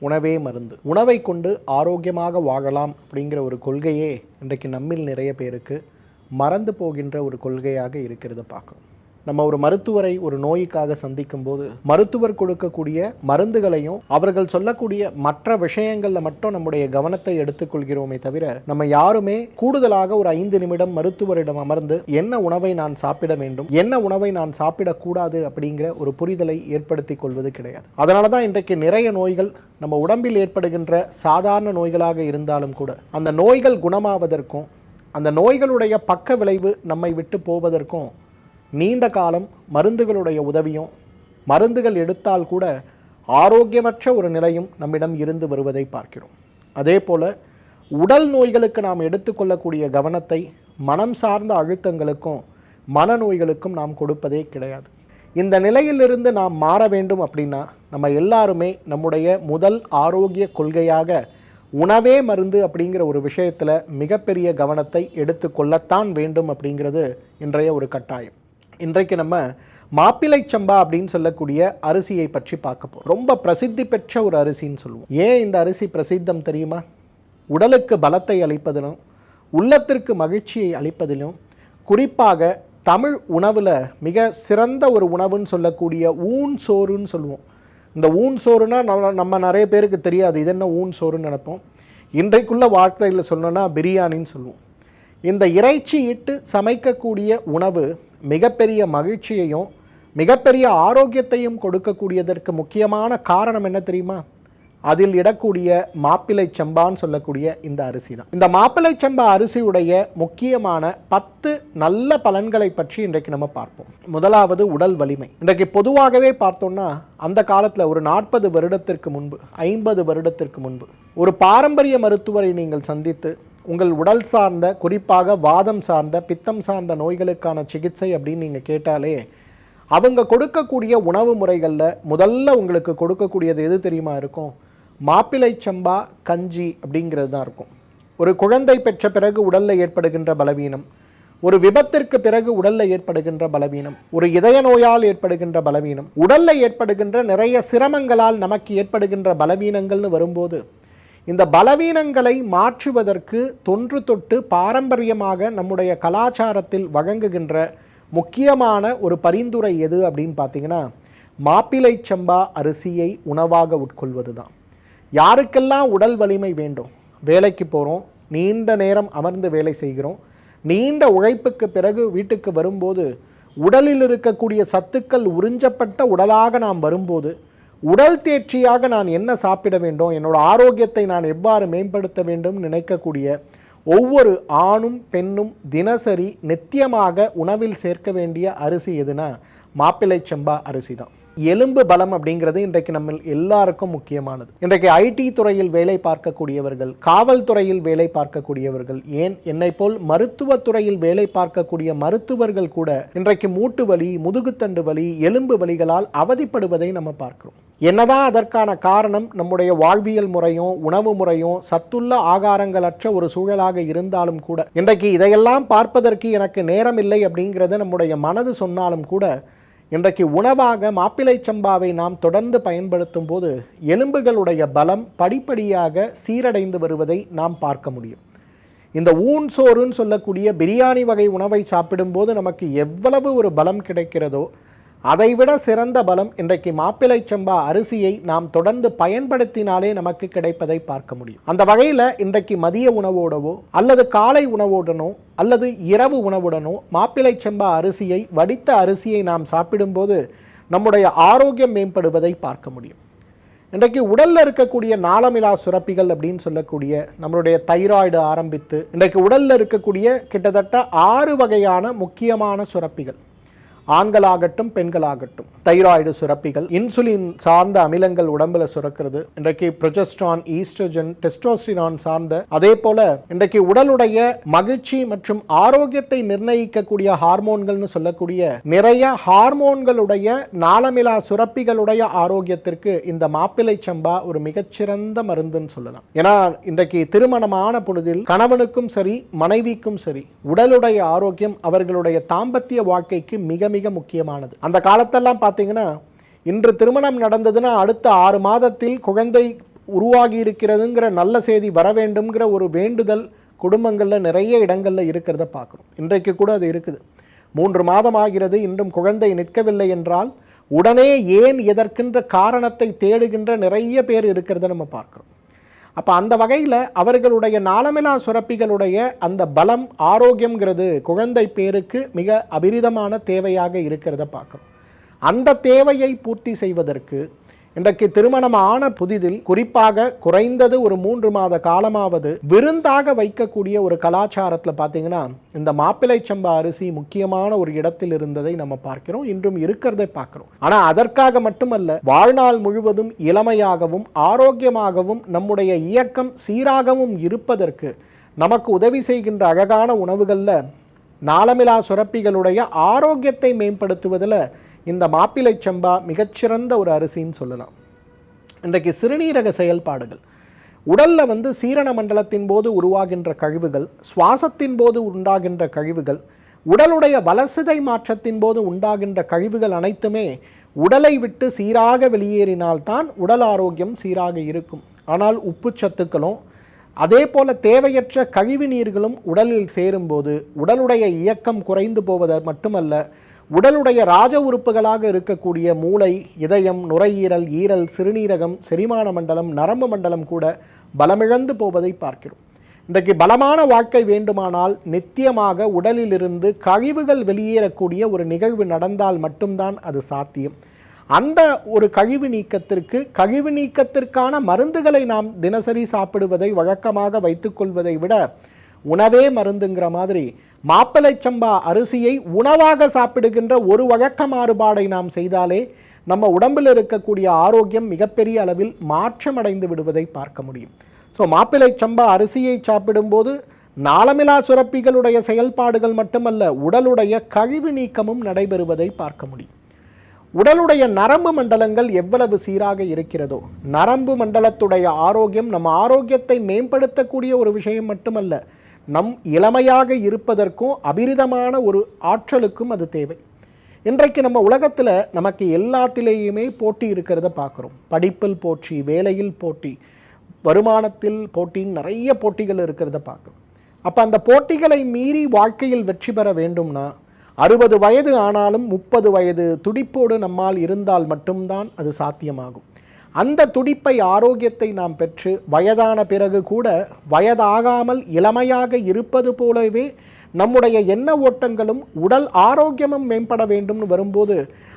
உணவே மருந்து. உணவை கொண்டு ஆரோக்கியமாக வாழலாம் அப்படிங்கிற ஒரு கொள்கையே இன்றைக்கு நம்மில் நிறைய பேருக்கு மறந்து போகின்ற ஒரு கொள்கையாக இருக்கிறத பார்க்குறோம். நம்ம ஒரு மருத்துவரை ஒரு நோய்க்காக சந்திக்கும் போது மருத்துவர் கொடுக்கக்கூடிய மருந்துகளையும் அவர்கள் சொல்லக்கூடிய மற்ற விஷயங்களில் மட்டும் நம்முடைய கவனத்தை எடுத்துக்கொள்கிறோமே தவிர நம்ம யாருமே கூடுதலாக ஒரு ஐந்து நிமிடம் மருத்துவரிடம் அமர்ந்து என்ன உணவை நான் சாப்பிட வேண்டும் என்ன உணவை நான் சாப்பிடக்கூடாது அப்படிங்கிற ஒரு புரிதலை ஏற்படுத்தி கொள்வது கிடையாது. அதனால தான் இன்றைக்கு நிறைய நோய்கள் நம்ம உடம்பில் ஏற்படுகின்ற சாதாரண நோய்களாக இருந்தாலும் கூட அந்த நோய்கள் குணமாவதற்கும் அந்த நோய்களுடைய பக்க விளைவு நம்மை விட்டு போவதற்கும் நீண்ட காலம் மருந்துகளுடைய உதவியும் மருந்துகள் எடுத்தால் கூட ஆரோக்கியமற்ற ஒரு நிலையும் நம்மிடம் இருந்து வருவதை பார்க்கிறோம். அதே போல் உடல் நோய்களுக்கு நாம் எடுத்துக்கொள்ளக்கூடிய கவனத்தை மனம் சார்ந்த அழுத்தங்களுக்கும் மனநோய்களுக்கும் நாம் கொடுப்பதே கிடையாது. இந்த நிலையிலிருந்து நாம் மாற வேண்டும் அப்படின்னா நம்ம எல்லாருமே நம்முடைய முதல் ஆரோக்கிய கொள்கையாக உணவே மருந்து அப்படிங்கிற ஒரு விஷயத்தில் மிகப்பெரிய கவனத்தை எடுத்துக்கொள்ளத்தான் வேண்டும் அப்படிங்கிறது இன்றைய ஒரு கட்டாயம். இன்றைக்கு நம்ம மாப்பிளை சம்பா அப்படின்னு சொல்லக்கூடிய அரிசியை பற்றி பார்க்க போகிறோம் ரொம்ப பிரசித்தி பெற்ற ஒரு அரிசின்னு சொல்லுவோம். ஏன் இந்த அரிசி பிரசித்தம் தெரியுமா? உடலுக்கு பலத்தை அளிப்பதிலும் உள்ளத்திற்கு மகிழ்ச்சியை அளிப்பதிலும் குறிப்பாக தமிழ் உணவில் மிக சிறந்த ஒரு உணவுன்னு சொல்லக்கூடிய ஊன் சோறுன்னு சொல்லுவோம். இந்த ஊன் சோறுனா நம்ம நம்ம நிறைய பேருக்கு தெரியாது. இது என்ன ஊன் சோறுன்னு நினைப்போம். இன்றைக்குள்ள வார்த்தையில் சொல்லணும்னா பிரியாணின்னு சொல்லுவோம். இந்த இறைச்சி இட்டு சமைக்கக்கூடிய உணவு மிகப்பெரிய மகிழ்ச்சியையும் மிகப்பெரிய ஆரோக்கியத்தையும் கொடுக்கக்கூடியதற்கு முக்கியமான காரணம் என்ன தெரியுமா? அதில் இடக்கூடிய மாப்பிளை செம்பான்னு சொல்லக்கூடிய இந்த அரிசி தான். இந்த மாப்பிளை செம்பா அரிசியுடைய முக்கியமான பத்து நல்ல பலன்களை பற்றி இன்றைக்கு நம்ம பார்ப்போம். முதலாவது உடல் வலிமை. இன்றைக்கு பொதுவாகவே பார்த்தோம்னா அந்த காலத்தில் ஒரு நாற்பது வருடத்திற்கு முன்பு ஐம்பது வருடத்திற்கு முன்பு ஒரு பாரம்பரிய மருத்துவரை நீங்கள் சந்தித்து உங்கள் உடல் சார்ந்த குறிப்பாக வாதம் சார்ந்த பித்தம் சார்ந்த நோய்களுக்கான சிகிச்சை அப்படின்னு நீங்கள் கேட்டாலே அவங்க கொடுக்கக்கூடிய உணவு முறைகளில் முதல்ல உங்களுக்கு கொடுக்கக்கூடியது எது தெரியுமா இருக்கும்? மாப்பிளை சம்பா கஞ்சி அப்படிங்கிறது தான் இருக்கும். ஒரு குழந்தை பெற்ற பிறகு உடலில் ஏற்படுகின்ற பலவீனம் ஒரு விபத்திற்கு பிறகு உடலில் ஏற்படுகின்ற பலவீனம் ஒரு இதய நோயால் ஏற்படுகின்ற பலவீனம் உடலில் ஏற்படுகின்ற நிறைய சிரமங்களால் நமக்கு ஏற்படுகின்ற பலவீனங்கள்னு வரும்போது இந்த பலவீனங்களை மாற்றுவதற்கு தொன்று தொட்டு பாரம்பரியமாக நம்முடைய கலாச்சாரத்தில் வழங்குகின்ற முக்கியமான ஒரு பரிந்துரை எது அப்படின்னு பார்த்தீங்கன்னா மாப்பிளை சம்பா அரிசியை உணவாக உட்கொள்வது தான் யாருக்கெல்லாம் உடல் வலிமை வேண்டும்? வேலைக்கு போகிறோம் நீண்ட நேரம் அமர்ந்து வேலை செய்கிறோம் நீண்ட உழைப்புக்கு பிறகு வீட்டுக்கு வரும்போது உடலில் இருக்கக்கூடிய சத்துக்கள் உறிஞ்சப்பட்ட உடலாக நாம் வரும்போது உடல் தேர்ச்சியாக நான் என்ன சாப்பிட வேண்டும் என்னோட ஆரோக்கியத்தை நான் எவ்வாறு மேம்படுத்த வேண்டும் நினைக்கக்கூடிய ஒவ்வொரு ஆணும் பெண்ணும் தினசரி நித்தியமாக உணவில் சேர்க்க வேண்டிய அரிசி எதுனா மாப்பிள்ளை செம்பா அரிசி தான். எலும்பு பலம் அப்படிங்கிறது இன்றைக்கு நம்ம எல்லாருக்கும் முக்கியமானது. இன்றைக்கு ஐடி துறையில் வேலை பார்க்கக்கூடியவர்கள் காவல்துறையில் வேலை பார்க்கக்கூடியவர்கள் ஏன் என்னை போல் மருத்துவத்துறையில் வேலை பார்க்கக்கூடிய மருத்துவர்கள் கூட இன்றைக்கு மூட்டு வலி முதுகுத்தண்டு வலி எலும்பு வலிகளால் அவதிப்படுவதை நம்ம பார்க்கிறோம். என்னதான் அதற்கான காரணம் நம்முடைய வாழ்வியல் முறையும் உணவு முறையும் சத்துள்ள ஆகாரங்களற்ற ஒரு சூழலாக இருந்தாலும் கூட இன்றைக்கு இதையெல்லாம் பார்ப்பதற்கு எனக்கு நேரம் இல்லை அப்படிங்கிறத நம்முடைய மனது சொன்னாலும் கூட இன்றைக்கு உணவாக மாப்பிளை சம்பாவை நாம் தொடர்ந்து பயன்படுத்தும் போது எலும்புகளுடைய பலம் படிப்படியாக சீரடைந்து வருவதை நாம் பார்க்க முடியும். இந்த ஊன் சோறுன்னு சொல்லக்கூடிய பிரியாணி வகை உணவை சாப்பிடும்போது நமக்கு எவ்வளவு ஒரு பலம் கிடைக்கிறதோ அதைவிட சிறந்த பலம் இன்றைக்கு மாப்பிளை சம்பா அரிசியை நாம் தொடர்ந்து பயன்படுத்தினாலே நமக்கு கிடைப்பதை பார்க்க முடியும். அந்த வகையில் இன்றைக்கு மதிய உணவோடவோ அல்லது காலை உணவுடனோ அல்லது இரவு உணவுடனோ மாப்பிளை செம்பா அரிசியை வடித்த அரிசியை நாம் சாப்பிடும்போது நம்முடைய ஆரோக்கியம் மேம்படுவதை பார்க்க முடியும். இன்றைக்கு உடலில் இருக்கக்கூடிய நாளமிலா சுரப்பிகள் அப்படின்னு சொல்லக்கூடிய நம்மளுடைய தைராய்டு ஆரம்பித்து இன்றைக்கு உடலில் இருக்கக்கூடிய கிட்டத்தட்ட ஆறு வகையான முக்கியமான சுரப்பிகள். ஆண்களாகட்டும் பெண்களாகட்டும். தைராய்டு சுரப்பிகள் இன்சுலின் சார்ந்த அமிலங்கள் உடம்புல சுரக்கிறது. இன்றைக்கு ப்ரொஜெஸ்ட்ரான் ஈஸ்ட்ரஜன் டெஸ்டோஸ்டிரான் சார்ந்த அதே போல இன்றைக்கு உடலுடைய மகிழ்ச்சி மற்றும் ஆரோக்கியத்தை நிர்ணயிக்கக்கூடிய ஹார்மோன்கள்னு சொல்லக்கூடிய நிறைய ஹார்மோன்களுடைய நாளமிலா சுரப்பிகளுடைய ஆரோக்கியத்திற்கு இந்த மாப்பிளை சம்பா ஒரு மிகச்சிறந்த மருந்துன்னு சொல்லலாம். ஏன்னா இன்றைக்கு திருமணமான பொழுதில் கணவனுக்கும் சரி மனைவிக்கும் சரி உடலுடைய ஆரோக்கியம் அவர்களுடைய தாம்பத்திய வாழ்க்கைக்கு மிக மிக முக்கியமானது. அந்த காலத்தெல்லாம் பார்த்தீங்கன்னா இன்று திருமணம் நடந்ததுன்னா அடுத்த ஆறு மாதத்தில் குழந்தை உருவாகி இருக்கிறதுங்கிற நல்ல செய்தி வர வேண்டும்ங்கிற ஒரு வேண்டுதல் குடும்பங்களில் நிறைய இடங்களில் இருக்கிறத பார்க்குறோம். இன்றைக்கு கூட அது இருக்குது. மூன்று மாதம் ஆகிறது இன்றும் குழந்தை நிற்கவில்லை என்றால் உடனே ஏன் எதற்கின்ற காரணத்தை தேடுகின்ற நிறைய பேர் இருக்கிறத நம்ம பார்க்குறோம். அப்போ அந்த வகையில் அவர்களுடைய நாளமிலா சுரப்பிகளுடைய அந்த பலம் ஆரோக்கியம்ங்கிறது குழந்தை பேருக்கு மிக அபிரிதமான தேவையாக இருக்கிறத பார்க்குறோம். அந்த தேவையை பூர்த்தி செய்வதற்கு இன்றைக்கு திருமணம் ஆன புதிதில் குறிப்பாக குறைந்தது ஒரு மூன்று மாத காலமாவது விருந்தாக வைக்கக்கூடிய ஒரு கலாச்சாரத்தில் பார்த்தீங்கன்னா இந்த மாப்பிளை சம்பா அரிசி முக்கியமான ஒரு இடத்தில் இருந்ததை நம்ம பார்க்கிறோம். இன்றும் இருக்கிறதை பார்க்கிறோம். ஆனால் அதற்காக மட்டுமல்ல வாழ்நாள் முழுவதும் இளமையாகவும் ஆரோக்கியமாகவும் நம்முடைய இயக்கம் சீராகவும் இருப்பதற்கு நமக்கு உதவி செய்கின்ற அழகான உணவுகளில் நாளமிலா சுரப்பிகளுடைய ஆரோக்கியத்தை மேம்படுத்துவதில் இந்த மாப்பிள்ளை சம்பா மிகச்சிறந்த ஒரு அரிசின்னு சொல்லலாம். இன்றைக்கு சிறுநீரக செயல்பாடுகள். உடலில் வந்து சீரண மண்டலத்தின் போது உருவாகின்ற கழிவுகள் சுவாசத்தின் போது உண்டாகின்ற கழிவுகள் உடலுடைய வளர்சிதை மாற்றத்தின் போது உண்டாகின்ற கழிவுகள் அனைத்துமே உடலை விட்டு சீராக வெளியேறினால்தான் உடல் ஆரோக்கியம் சீராக இருக்கும். ஆனால் உப்பு சத்துக்களும் அதே போல தேவையற்ற கழிவு நீர்களும் உடலில் சேரும்போது உடலுடைய இயக்கம் குறைந்து போவது மட்டுமல்ல உடலுடைய ராஜ உறுப்புகளாக இருக்கக்கூடிய மூளை இதயம் நுரையீரல் ஈரல் சிறுநீரகம் செரிமான மண்டலம் நரம்பு மண்டலம் கூட பலமிழந்து போவதை பார்க்கிறோம். இன்றைக்கு பலமான வாழ்க்கை வேண்டுமானால் நித்தியமாக உடலிலிருந்து கழிவுகள் வெளியேறக்கூடிய ஒரு நிகழ்வு நடந்தால் மட்டும்தான் அது சாத்தியம். அந்த ஒரு கழிவு நீக்கத்திற்கு கழிவு நீக்கத்திற்கான மருந்துகளை நாம் தினசரி சாப்பிடுவதை வழக்கமாக வைத்துக்கொள்வதை விட உணவே மருந்துங்கிற மாதிரி மாப்பிளை சம்பா அரிசியை உணவாக சாப்பிடுகின்ற ஒரு வழக்க மாறுபாடை நாம் செய்தாலே நம்ம உடம்பில் இருக்கக்கூடிய ஆரோக்கியம் மிகப்பெரிய அளவில் மாற்றமடைந்து விடுவதை பார்க்க முடியும். ஸோ மாப்பிளை சம்பா அரிசியை சாப்பிடும்போது நாளமிலா சுரப்பிகளுடைய செயல்பாடுகள் மட்டுமல்ல உடலுடைய கழிவு நீக்கமும் நடைபெறுவதை பார்க்க முடியும். உடலுடைய நரம்பு மண்டலங்கள் எவ்வளவு சீராக இருக்கிறதோ நரம்பு மண்டலத்துடைய ஆரோக்கியம் நம்ம ஆரோக்கியத்தை மேம்படுத்தக்கூடிய ஒரு விஷயம் மட்டுமல்ல நம் இளமையாக இருப்பதற்கும் அபிரிதமான ஒரு ஆற்றலுக்கும் அது தேவை. இன்றைக்கு நம்ம உலகத்தில் நமக்கு எல்லாத்திலேயுமே போட்டி இருக்கிறத பார்க்குறோம். படிப்பில் போட்டி வேலையில் போட்டி வருமானத்தில் போட்டின்னு நிறைய போட்டிகள் இருக்கிறத பார்க்குறோம். அப்போ அந்த போட்டிகளை மீறி வாழ்க்கையில் வெற்றி பெற வேண்டும்னா அறுபது வயது ஆனாலும் முப்பது வயது துடிப்போடு நம்மால் இருந்தால் மட்டும்தான் அது சாத்தியமாகும். அந்த துடிப்பை ஆரோக்கியத்தை நாம் பெற்று வயதான பிறகு கூட வயதாகாமல் இளமையாக இருப்பது போலவே நம்முடைய எண்ண ஓட்டங்களும் உடல் ஆரோக்கியமும் மேம்பட வேண்டும்னு வரும்போது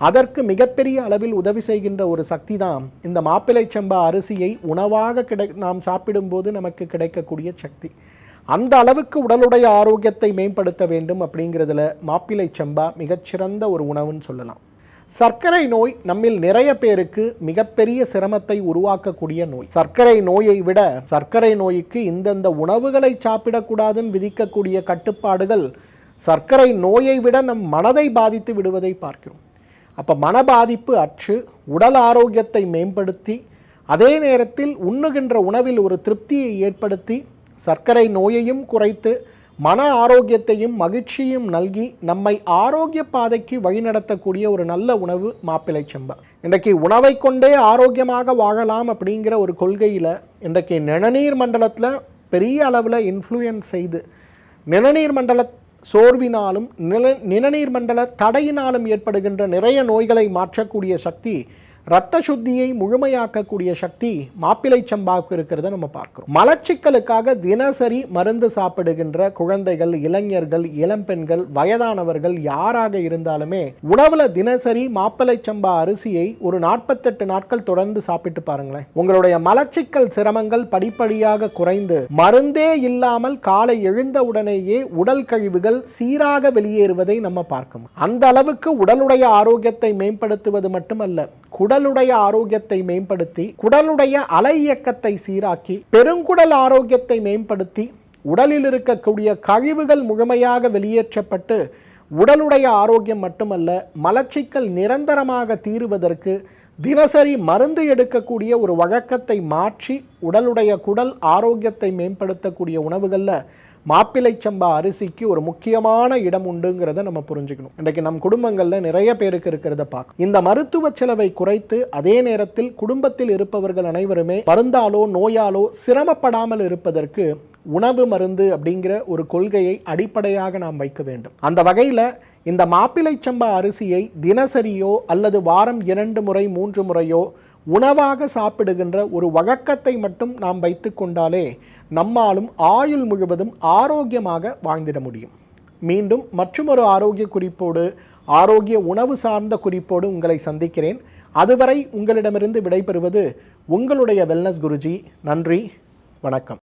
அதற்கு மிகப்பெரிய அளவில் உதவி செய்கின்ற ஒரு சக்தி தான் இந்த மாப்பிளை சம்பா அரிசியை உணவாக கிடை நாம் சாப்பிடும்போது நமக்கு கிடைக்கக்கூடிய சக்தி. அந்த அளவுக்கு உடலுடைய ஆரோக்கியத்தை மேம்படுத்த வேண்டும் அப்படிங்கிறதுல மாப்பிளை சம்பா மிகச்சிறந்த ஒரு உணவுன்னு சொல்லலாம். சர்க்கரை நோய் நம்மில் நிறைய பேருக்கு மிகப்பெரிய சிரமத்தை உருவாக்கக்கூடிய நோய். சர்க்கரை நோயை விட சர்க்கரை நோய்க்கு இந்தந்த உணவுகளை சாப்பிடக்கூடாதுன்னு விதிக்கக்கூடிய கட்டுப்பாடுகள் சர்க்கரை நோயை விட நம் மனதை பாதித்து விடுவதை பார்க்கிறோம். அப்போ மன பாதிப்பு அற்று உடல் ஆரோக்கியத்தை மேம்படுத்தி அதே நேரத்தில் உண்ணுகின்ற உணவில் ஒரு திருப்தியை ஏற்படுத்தி சர்க்கரை நோயையும் குறைத்து மன ஆரோக்கியத்தையும் மகிழ்ச்சியும் நல்கி நம்மை ஆரோக்கிய பாதைக்கு வழிநடத்தக்கூடிய ஒரு நல்ல உணவு மாப்பிள்ளை செம்ப. இன்றைக்கு உணவை கொண்டே ஆரோக்கியமாக வாழலாம் அப்படிங்கிற ஒரு கொள்கையில் இன்றைக்கு நிணநீர் மண்டலத்தில் பெரிய அளவில் இன்ஃப்ளூயன்ஸ் செய்து நிணநீர் மண்டல சோர்வினாலும் நில நிணநீர் மண்டல தடையினாலும் ஏற்படுகின்ற நிறைய நோய்களை மாற்றக்கூடிய சக்தி இரத்த சுத்தியை முழுமையாக்கக்கூடிய சக்தி மாப்பிளை சம்பாவுக்கு இருக்கிறத நம்ம பார்க்கிறோம். மலச்சிக்கலுக்காக தினசரி மருந்து சாப்பிடுகின்ற குழந்தைகள் இளைஞர்கள் இளம்பெண்கள் வயதானவர்கள் யாராக இருந்தாலுமே உணவுல தினசரி மாப்பிளை சம்பா அரிசியை ஒரு நாற்பத்தெட்டு நாட்கள் தொடர்ந்து சாப்பிட்டு பாருங்களேன். உங்களுடைய மலச்சிக்கல் சிரமங்கள் படிப்படியாக குறைந்து மருந்தே இல்லாமல் காலை எழுந்த உடனேயே உடல் கழிவுகள் சீராக வெளியேறுவதை நம்ம பார்க்கணும். அந்த அளவுக்கு உடலுடைய ஆரோக்கியத்தை மேம்படுத்துவது மட்டுமல்ல குடலுடைய ஆரோக்கியத்தை மேம்படுத்தி குடலுடைய அலை இயக்கத்தை சீராக்கி பெருங்குடல் ஆரோக்கியத்தை மேம்படுத்தி உடலில் இருக்கக்கூடிய கழிவுகள் முழுமையாக வெளியேற்றப்பட்டு உடலுடைய ஆரோக்கியம் மட்டுமல்ல மலச்சிக்கல் நிரந்தரமாக தீருவதற்கு தினசரி மருந்து எடுக்கக்கூடிய ஒரு வழக்கத்தை மாற்றி உடலுடைய குடல் ஆரோக்கியத்தை மேம்படுத்தக்கூடிய உணவுகளில் மாப்பிள்ளை சம்பா அரிசிக்கு ஒரு முக்கியமான இடம் உண்டுங்கிறத நம்ம புரிஞ்சுக்கணும். இன்றைக்கு நம் குடும்பங்களில் நிறைய பேருக்கு இருக்கிறத பார்க்க இந்த மருத்துவ செலவை குறைத்து அதே நேரத்தில் குடும்பத்தில் இருப்பவர்கள் அனைவருமே மருந்தாலோ நோயாலோ சிரமப்படாமல் இருப்பதற்கு உணவு மருந்து அப்படிங்கிற ஒரு கொள்கையை அடிப்படையாக நாம் வைக்க வேண்டும். அந்த வகையில் இந்த மாப்பிள்ளை சம்பா அரிசியை தினசரியோ அல்லது வாரம் இரண்டு முறை மூன்று முறையோ உணவாக சாப்பிடுகின்ற ஒரு வழக்கத்தை மட்டும் நாம் வைத்து கொண்டாலே நம்மாலும் ஆயுள் முழுவதும் ஆரோக்கியமாக வாழ்ந்திட முடியும். மீண்டும் மற்றொரு ஆரோக்கிய குறிப்போடு ஆரோக்கிய உணவு சார்ந்த குறிப்போடு உங்களை சந்திக்கிறேன். அதுவரை உங்களிடமிருந்து விடைபெறுவது உங்களுடைய வெல்னஸ் குருஜி. நன்றி வணக்கம்.